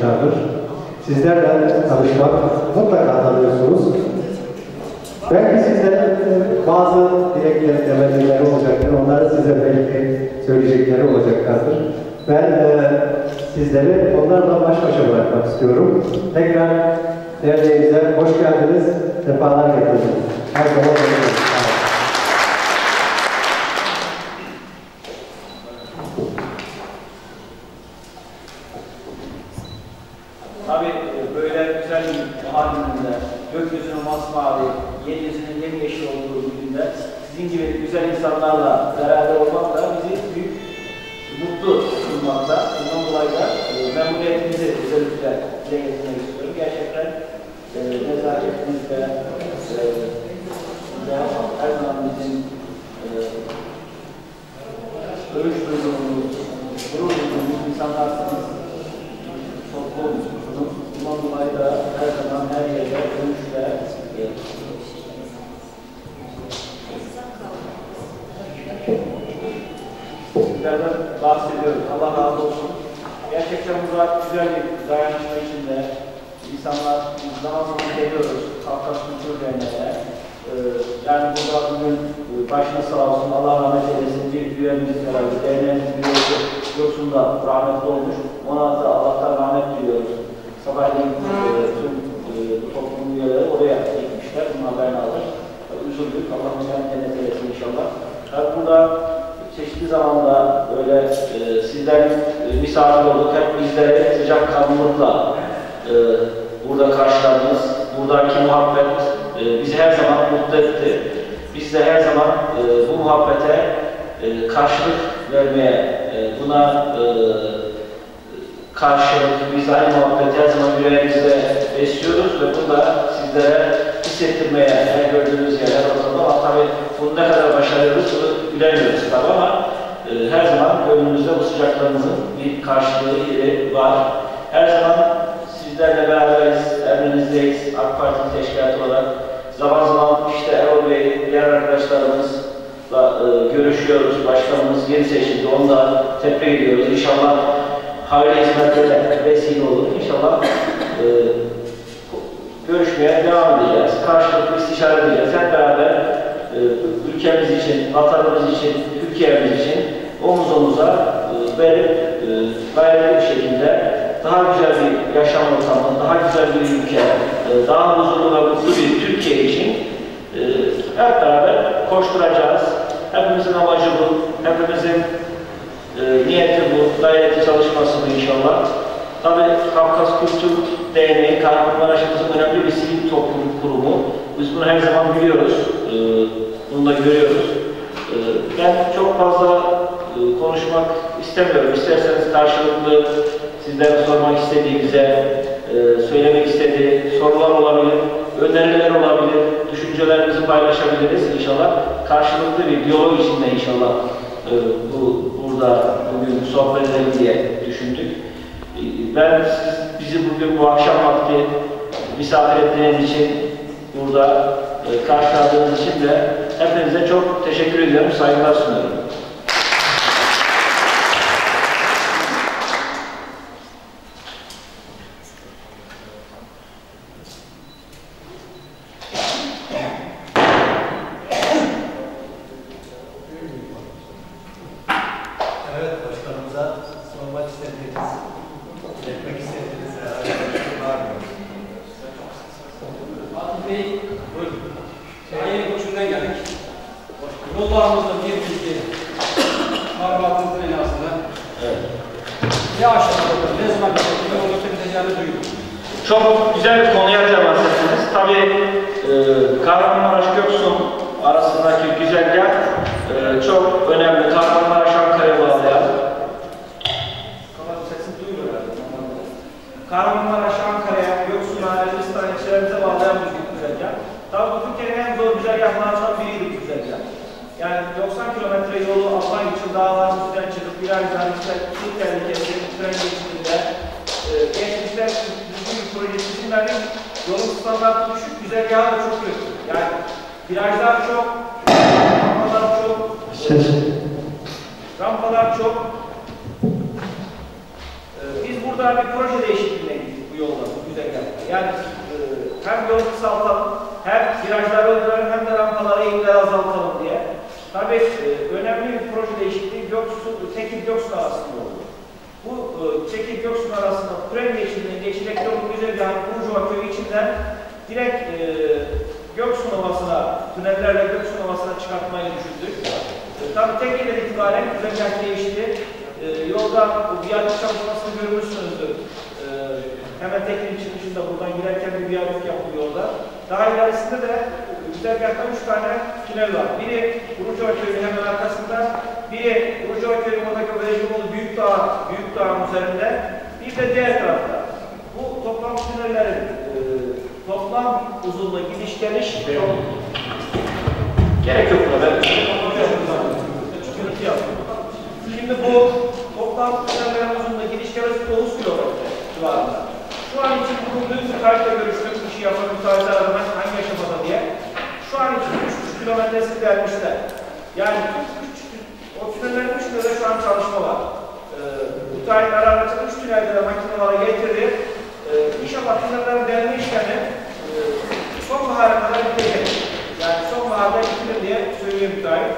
tanışmışlardır. Sizlerle tanışmak mutlaka tanıyorsunuz. Belki sizlerin bazı dilekleri, temennileri olacaktır. Onları size belki söyleyecekleri olacaklardır. Ben e, sizleri onlarla baş başa bırakmak istiyorum. Tekrar derneğimize hoş geldiniz, sefalar getirdiniz. Her zaman Tabii e, böyle güzel bir bahar gününde, gökyüzünün masmavi, yeryüzünün yemyeşil olduğu bir günde sizin gibi güzel insanlarla beraber olmak da bizi büyük mutlu kılmakta. Bundan dolayı da e, memnuniyetimizi özellikle dile getirmek istiyorum. Gerçekten e, nezaketinizle, e, ve her zaman bizim e, övüş duyduğumuz, gurur duyduğumuz insanlarsınız toplumumuzun bundan dolayı da her zaman her yerde dönüşle e, sizlerden bahsediyoruz. Allah razı olsun. Burada güzel bir dayanışma içinde insanlar zaman zaman geliyoruz. Kafkas Kültür Derneği'ne. Ee, yani burada bugün e, başına sağ olsun Allah rahmet eylesin bir üyemiz herhalde derneğimiz üyesi Yoksun da rahmetli olmuş. Ona da Allah'tan rahmet diliyoruz. Sabahleyin e, tüm e, toplum üyeleri oraya gitmişler. Bunun haberini aldık. Üzüldük. Allah mekanı cennet eylesin inşallah. Tabii burada çeşitli zamanda böyle e, sizlerin e, misafir olduk. Hep bizleri sıcak kanlılıkla e, burada karşıladınız. Buradaki muhabbet e, bizi her zaman mutlu etti. Biz de her zaman e, bu muhabbete e, karşılık vermeye, e, buna e, karşılık biz aynı muhabbeti her zaman yüreğimizde besliyoruz ve bunu da sizlere hissettirmeye her gördüğünüz yerler ortamda ama tabii bunu ne kadar başarıyoruz bilemiyoruz tabii ama e, her zaman gönlümüzde bu sıcaklığımızın bir karşılığı yeri var. Her zaman sizlerle beraberiz, emrinizdeyiz, AK Parti teşkilatı olarak. Zaman zaman işte Erol Bey, diğer arkadaşlarımızla e, görüşüyoruz. Başkanımız yeni seçildi, onu da tebrik ediyoruz. İnşallah hayırlı hizmetlere vesile olur. İnşallah e, görüşmeye devam edeceğiz. Karşılıklı istişare edeceğiz. Hep beraber e, ülkemiz için, vatanımız için, Türkiye'miz için omuz omuza e, verip e, gayretli bir şekilde daha güzel bir yaşam ortamı, daha güzel bir ülke, e, daha huzurlu ve mutlu bir Türkiye için e, hep beraber koşturacağız. Hepimizin amacı bu, hepimizin e, niyeti bu, gayreti çalışması bu inşallah. Tabii Kafkas Kültür Derneği, Kahramanmaraş'ımızın önemli bir sivil toplum kurumu. Biz bunu her zaman biliyoruz, e, bunu da görüyoruz. E, ben çok fazla e, konuşmak istemiyorum. İsterseniz karşılıklı sizlere sormak istediğinize, e, söylemek istediği sorular olabilir, öneriler olabilir, düşüncelerimizi paylaşabiliriz inşallah. Karşılıklı bir diyalog içinde inşallah e, bu burada bugün sohbet edelim diye düşündük. Ben siz, bizi bugün bu akşam vakti misafir ettiğiniz için burada e, karşıladığınız için de hepinize çok teşekkür ediyorum, saygılar sunuyorum. Yollarımızda bir bilgi, Marmarat'ın binasında. Evet. Ne aşağıda, ne zaman bir şekilde olursa biteceğini duydum. Çok güzel bir konuya temas ettiniz. Tabii e, Kahramanmaraş Göksun arasındaki güzergah e, çok önemli. Kahramanmaraş Ankara'ya bağlayan. Sesim duyuyor herhalde. Kahramanmaraş Ankara'ya, Göksun'a, Elbistan ilçelerimize bağlayan bir güzergah. Tabii bu Türkiye'nin en zor güzergahlarından biriydi. Yani 90 kilometre yolu almak için dağların üstünden çıkıp bir ay sonra işte su tehlikesi, tren geçtiğinde e, geçmişte düzgün bir proje çizimleri yolun standartı düşük, güzergahı da çok kötü. Yani virajlar çok, rampalar çok, rampalar çok. E, biz burada bir proje değişikliğine gittik bu yolda, bu güzergahta. Yani e, hem yolu kısaltalım, hem virajları öldürelim, hem de rampaları eğimleri azaltalım diye. Tabii e, önemli bir proje değişikliği Göksu, Tekir Göksu arasında oldu. Bu e, Tekir Göksu arasında tren geçidinden geçecek yolun güzergahı Burjuva köyü içinden direkt e, Göksun Ovası'na, tünellerle Göksun Ovası'na çıkartmayı düşündük. E, tabii Tekir'den itibaren güzergah değişti. E, yolda bu viyadük çalışmasını görmüşsünüzdür. E, hemen Tekir'in çıkışında buradan girerken bir viyadük yapılıyor yolda. Daha ilerisinde de güzergahta üç tane tünel var. Biri Burjuva köyünün hemen arkasında, biri Burjuva köyünün oradaki Vejimoğlu Büyük Dağ, Büyük Dağ'ın üzerinde, bir de diğer tarafta. Bu toplam tünellerin e, toplam uzunluğu gidiş geliş yok. Gerek yok buna ben. Şimdi bu toplam tünellerin uzunluğu gidiş geliş 9 kilometre civarında. Şu an için bunu dün müteahhitle görüştük. işi yapan müteahhitler aramak hangi aşamada diye. Şu an için 3,5 kilometresi vermişler. Yani 3, o tünellerin 3 tünelde şu an çalışma var. Ee, müteahhitler aracı 3 tünelde de makineleri getirdi. Ee, inşallah tünellerin deneme işlemi e, sonbahara kadar bitecek. Yani sonbaharda bitirir diye söylüyor müteahhit.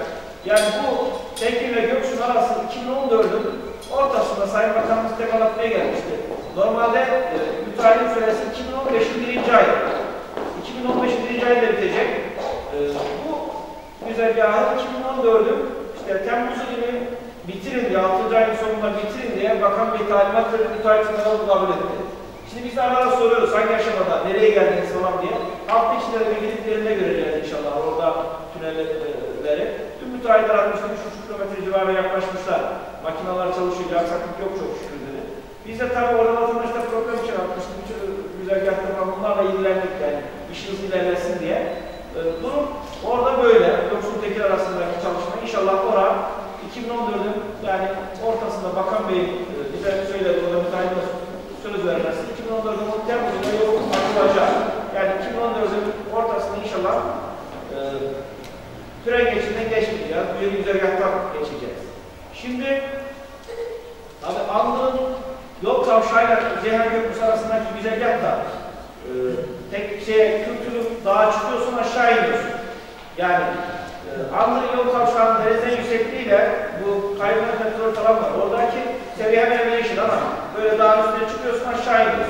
Yani bu Tekir ve Göksun arası 2014'ün ortasında Sayın Bakanımız tekrar atmaya gelmişti. Normalde e, müteahhitin süresi 2015'in birinci ayı. 2015'in birinci ayında bitecek. E, bu güzergahı 2014'ün işte Temmuz gibi bitirin diye, 6. ayın sonunda bitirin diye Bakan Bey talimat verdi, müteahhit sınavı kabul etti. Şimdi biz arada soruyoruz hangi aşamada, nereye geldiniz falan diye. Hafta de bir gidip yerinde göreceğiz inşallah orada tünelleri. Tüm müteahhitler 63 kilometre civarına yaklaşmışlar. Makineler çalışıyor, bir aksaklık yok çok şükür dedi. Biz de tabii orada vatandaşta problem çıkartmıştık. Bütün güzergahta falan bunlarla ilgilendik yani. İş hızlı ilerlesin diye. Ee, durum orada böyle. Yoksul Tekir arasındaki çalışma. İnşallah ora 2014'ün yani ortasında Bakan Bey e, bize söyledi, orada müteahhitler söz vermesi. 2014'ün Temmuz'unda yol açılacak. Yani 2014'ün ortasında inşallah e, tren geçidinden geçmeyeceğiz. Büyük güzergahtan geçeceğiz. Şimdi tabi Anlı'nın yol kavşağıyla Ceyhan Köprüsü arasındaki güzergah da e, tek şey kültürü dağa çıkıyorsun aşağı iniyorsun. Yani e, Anlı'nın yol kavşağının denizden yüksekliğiyle bu kaybeden petrol falan var. Oradaki seviye hemen hemen eşit ama böyle dağın üstüne çıkıyorsun aşağı iniyorsun.